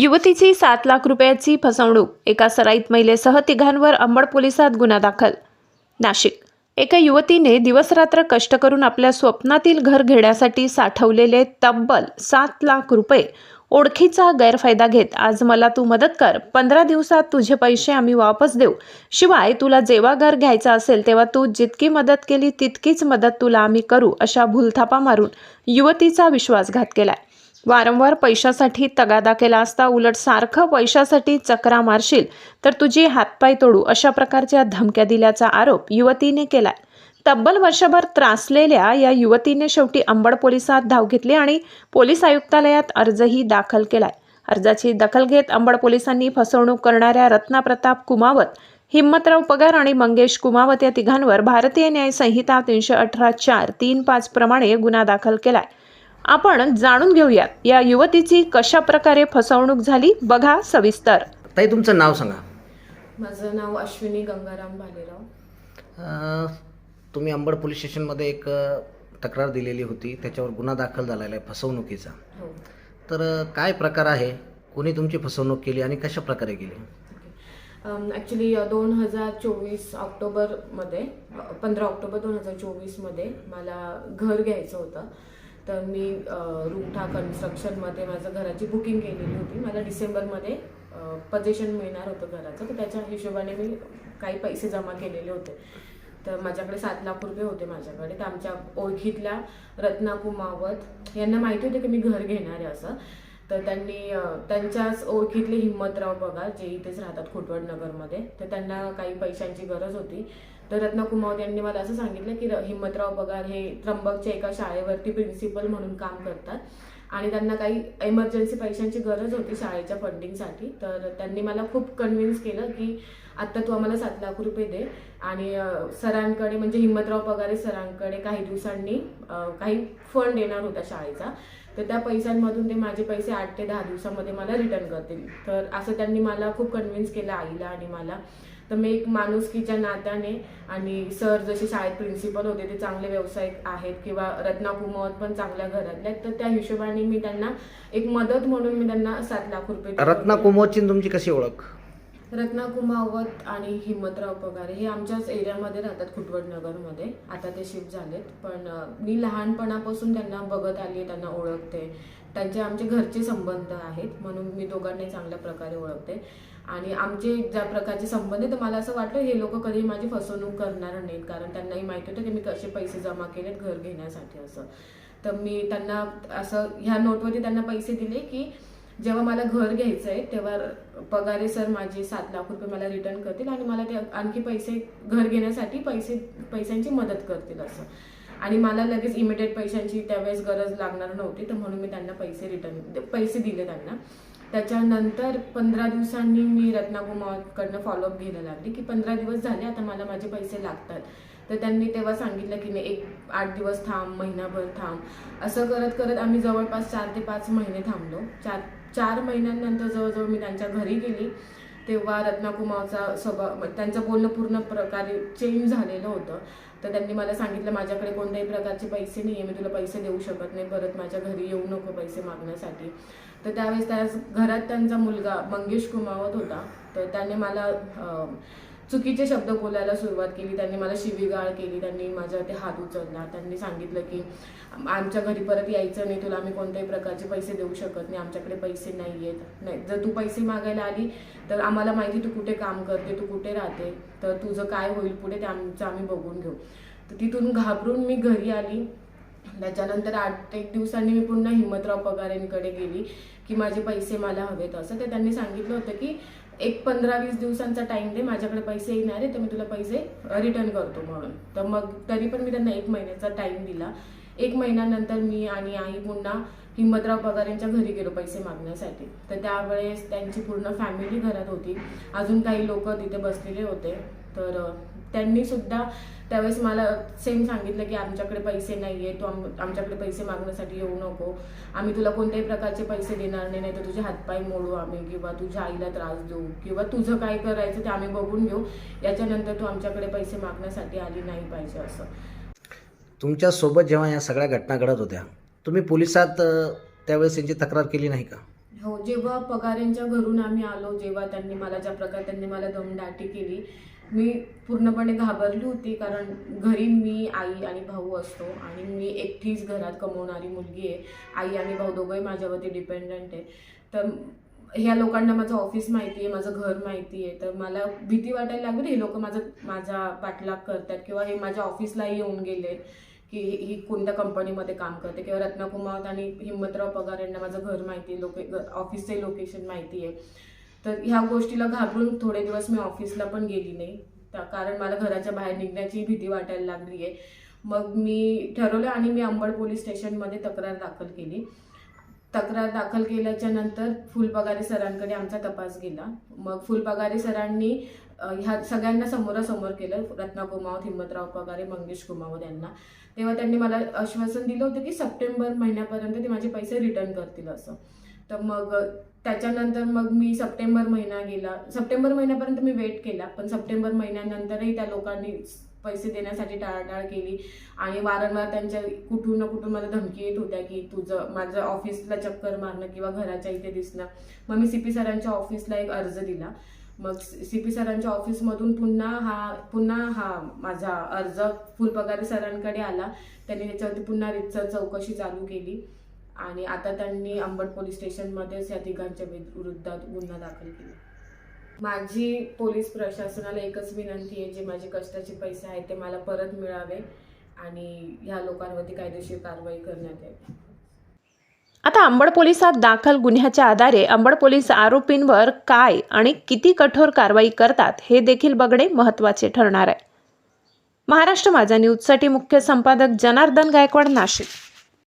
युवतीची सात लाख रुपयाची फसवणूक. एका सराईत महिलेसह तिघांवर अंबड पोलिसात गुन्हा दाखल. नाशिक. एका युवतीने दिवसरात्र कष्ट करून आपल्या स्वप्नातील घर घेण्यासाठी साठवलेले तब्बल सात लाख रुपये ओळखीचा गैरफायदा घेत आज मला तू मदत कर. पंधरा दिवसात तुझे पैसे आम्ही वापस देऊ. शिवाय तुला जेव्हा घर घ्यायचं असेल तेव्हा तू जितकी मदत केली तितकीच मदत तुला आम्ही करू अशा भूलथापा मारून युवतीचा विश्वासघात केलाय. वारंवार पैशासाठी तगादा केला असता उलट सारखं पैशासाठी चकरा मारशील तर तुझी हातपाय तोडू अशा प्रकारच्या धमक्या दिल्याचा आरोप युवतीने केला तब्बल वर्षभर त्रासलेल्या या युवतीने शेवटी अंबड पोलिसात धाव घेतली आणि पोलीस आयुक्तालयात अर्जही दाखल केलाय. अर्जाची दखल घेत अंबड पोलिसांनी फसवणूक करणाऱ्या रत्ना प्रताप कुमावत हिम्मतराव पगार आणि मंगेश कुमावत या तिघांवर भारतीय न्याय संहिता तीनशे अठरा चार तीन पाच प्रमाणे गुन्हा दाखल केलाय. आपण जाणून घेऊयात या युवतीची कशा प्रकारे फसवणूक झाली बघा सविस्तर. ताई तुमचं नाव सांगा. माझं नाव अश्विनी गंगाराम भालेराव. अं, तुम्ही अंबड पोलीस स्टेशनमध्ये एक अं, तक्रार दिलेली होती त्याच्यावर गुन्हा दाखल झालेला आहे फसवणुकीचा. हो. तर अं, काय प्रकार आहे? कोणी तुमची फसवणूक केली आणि कशा प्रकारे केली? ॲक्च्युली दोन हजार चोवीस ऑक्टोबरमध्ये पंधरा ऑक्टोबर दोन हजार चोवीसमध्ये मला घर घ्यायचं होतं. तर मी रुठा कन्स्ट्रक्शनमध्ये माझं घराची बुकिंग केलेली होती. मला डिसेंबरमध्ये पजेशन मिळणार होतं घराचं. तर त्याच्या हिशोबाने मी काही पैसे जमा केलेले होते. तर माझ्याकडे सात लाख रुपये होते माझ्याकडे. तर आमच्या ओळखीतल्या रत्ना कुमावत यांना माहिती होते की मी घर घेणार आहे असं. तर त्यांनी त्यांच्याच ओळखीतले हिंमतराव बघा जे इथेच राहतात खोटवड नगरमध्ये तर त्यांना काही पैशांची गरज होती. तर रत्ना कुमावत यांनी मला असं सांगितलं की हिम्मतराव पगार हे त्र्यंबकच्या एका शाळेवरती प्रिन्सिपल म्हणून काम करतात. आणि त्यांना काही इमर्जन्सी पैशांची गरज होती शाळेच्या फंडिंगसाठी तर त्यांनी मला खूप कन्व्हिन्स केलं की आत्ता तू आम्हाला सात लाख रुपये दे. आणि सरांकडे म्हणजे हिम्मतराव पगारे सरांकडे काही दिवसांनी काही फंड येणार होता शाळेचा. तर त्या पैशांमधून ते माझे पैसे आठ ते दहा दिवसामध्ये मला रिटर्न करतील. तर असं त्यांनी मला खूप कन्व्हिन्स केलं आईला आणि मला. तर मी एक माणुसकीच्या नात्याने आणि सर जसे शाळेत प्रिन्सिपल होते ते चांगले व्यावसायिक आहेत किंवा रत्ना कुमावत पण चांगल्या घरातल्या आहेत तर त्या हिशोबाने मी त्यांना एक मदत म्हणून मी त्यांना सात लाख रुपये रत्ना आणि तुमची कशी ओळख? रत्ना कुमावत आणि हिम्मतराव पगारे हे आमच्याच एरियामध्ये राहतात खुटवड नगरमध्ये. आता ते शिफ्ट झालेत पण मी लहानपणापासून त्यांना बघत आली त्यांना ओळखते. त्यांचे आमचे घरचे संबंध आहेत म्हणून मी दोघांनाही चांगल्या प्रकारे ओळखते. आणि आमचे ज्या प्रकारचे संबंध आहे तर मला असं वाटलं हे लोक कधी माझी फसवणूक करणार नाहीत कारण त्यांनाही माहिती होतं की मी कसे पैसे जमा केलेत घर घेण्यासाठी असं. तर मी त्यांना असं ह्या नोटवरती त्यांना पैसे दिले की जेव्हा मला घर घ्यायचं आहे तेव्हा पगारे सर माझे सात लाख रुपये मला रिटर्न करतील आणि मला ते आणखी पैसे घर घेण्यासाठी पैसे पैशांची मदत करतील असं. आणि मला लगेच इमिडिएट पैशांची त्यावेळेस गरज लागणार नव्हती तर म्हणून मी त्यांना पैसे रिटर्न पैसे दिले त्यांना. त्याच्यानंतर पंधरा दिवसांनी मी रत्नाकुमारकडनं फॉलोअप घ्यायला लागली की पंधरा दिवस झाले आता मला माझे पैसे लागतात. तर त्यांनी तेव्हा सांगितलं की नाही एक आठ दिवस थांब महिनाभर थांब. असं करत करत आम्ही जवळपास चार ते पाच महिने थांबलो. चार चार महिन्यांनंतर जवळजवळ मी त्यांच्या घरी गेली. तेव्हा रत्नाकुमारचा स्वभाव त्यांचं बोलणं पूर्ण प्रकारे चेंज झालेलं होतं. तर त्यांनी मला सांगितलं माझ्याकडे कोणत्याही प्रकारचे पैसे नाही आहे मी तुला पैसे देऊ शकत नाही परत माझ्या घरी येऊ नको पैसे मागण्यासाठी. तर त्यावेळेस त्या घरात त्यांचा मुलगा मंगेश कुमावत होता. तर त्याने मला चुकीचे शब्द बोलायला सुरुवात केली. त्यांनी मला शिवीगाळ केली. त्यांनी माझ्या ते हात उचलला. त्यांनी सांगितलं की आमच्या घरी परत यायचं नाही. तुला आम्ही कोणत्याही प्रकारचे पैसे देऊ शकत नाही. आमच्याकडे पैसे नाही आहेत नाही जर तू पैसे मागायला आली तर आम्हाला माहिती तू कुठे काम करते तू कुठे राहते. तर तुझं काय होईल पुढे ते आमचं आम्ही बघून घेऊ. तर तिथून घाबरून मी घरी आली. त्याच्यानंतर आठ एक दिवसांनी मी पुन्हा हिम्मतराव पगारेंकडे गेली की माझे पैसे मला हवेत. असं ते त्यांनी सांगितलं होतं की एक पंधरा वीस दिवसांचा टाइम दे माझ्याकडे पैसे येणार आहे तर मी तुला पैसे रिटर्न करतो म्हणून. तर मग तरी पण मी त्यांना एक महिन्याचा टाइम दिला. एक महिन्यानंतर मी आणि आई पुन्हा हिंमतराव पगार यांच्या घरी गेलो पैसे मागण्यासाठी. तर त्यावेळेस त्यांची पूर्ण फॅमिली घरात होती. अजून काही लोक तिथे बसलेले होते. तर त्यांनी सुद्धा त्यावेळेस मला सेम सांगितलं की आमच्याकडे पैसे नाही आहे तू आम- आमच्याकडे पैसे मागण्यासाठी येऊ नको. आम्ही तुला कोणत्याही प्रकारचे पैसे देणार नाही नाही तर तुझे हातपाय मोडू आम्ही किंवा तुझ्या आईला त्रास देऊ किंवा तुझं काय करायचं ते आम्ही बघून घेऊ. याच्यानंतर तू आमच्याकडे पैसे मागण्यासाठी आली नाही पाहिजे असं. तुमच्यासोबत जेव्हा या सगळ्या घटना घडत होत्या तुम्ही पोलिसात त्यावेळेस यांची तक्रार केली नाही का? हो जेव्हा पगारांच्या घरून आम्ही आलो जेव्हा त्यांनी मला ज्या प्रकारे त्यांनी मला दमदाटी केली मी पूर्णपणे घाबरली होती कारण घरी मी आई आणि भाऊ असतो आणि मी एकटीच घरात कमवणारी मुलगी आहे. आई आणि भाऊ दोघंही माझ्यावरती डिपेंडंट आहे. तर ह्या लोकांना माझं ऑफिस माहिती आहे माझं घर माहिती आहे. तर मला भीती वाटायला लागली हे लोक माझं माझा पाठलाग करतात किंवा हे माझ्या ऑफिसलाही येऊन गेले की ही कोणत्या कंपनीमध्ये काम करते. किंवा रत्ना कुमावत आणि हिंमतराव पगार यांना माझं घर माहिती आहे लोके ऑफिसचे लोकेशन माहिती आहे. तर ह्या गोष्टीला घाबरून थोडे दिवस मी ऑफिसला पण गेली नाही. तर कारण मला घराच्या बाहेर निघण्याची भीती वाटायला लागली आहे. मग मी ठरवलं आणि मी अंबड पोलीस स्टेशनमध्ये तक्रार दाखल केली. तक्रार दाखल केल्याच्यानंतर फुलपगारे सरांकडे आमचा तपास गेला. मग फुलपगारे सरांनी ह्या सगळ्यांना समोरासमोर केलं. रत्ना कुमावत हिम्मतराव पगारे मंगेश कुमावत यांना. तेव्हा त्यांनी मला आश्वासन दिलं होतं की सप्टेंबर महिन्यापर्यंत ते माझे पैसे रिटर्न करतील असं. तर मग त्याच्यानंतर मग मी सप्टेंबर महिना गेला. सप्टेंबर महिन्यापर्यंत मी वेट केला पण सप्टेंबर महिन्यानंतरही त्या लोकांनी पैसे देण्यासाठी टाळाटाळ केली. आणि वारंवार त्यांच्या कुठून ना कुठून मला धमकी येत होत्या की तुझं माझं ऑफिसला चक्कर मारणं किंवा घराच्या इथे दिसणं. मग मी सी पी सरांच्या ऑफिसला एक अर्ज दिला. मग सी पी सरांच्या ऑफिसमधून पुन्हा हा पुन्हा हा माझा अर्ज फुलपगारी सरांकडे आला. त्यांनी त्याच्यावरती पुन्हा रितसर चौकशी चालू केली. आणि आता त्यांनी अंबड पोलीस स्टेशनमध्येच या तिघांच्या विरुद्धात गुन्हा दाखल केला. माझी पोलीस प्रशासनाला एकच विनंती आहे जे माझे कष्टाचे पैसे आहेत ते मला परत मिळावे आणि ह्या लोकांवरती कायदेशीर कारवाई करण्यात यावी. आता अंबड पोलिसात दाखल गुन्ह्याच्या आधारे अंबड पोलीस आरोपींवर काय आणि किती कठोर कारवाई करतात हे देखील बघणे महत्त्वाचे ठरणार आहे. महाराष्ट्र माझा न्यूजसाठी मुख्य संपादक जनार्दन गायकवाड नाशिक.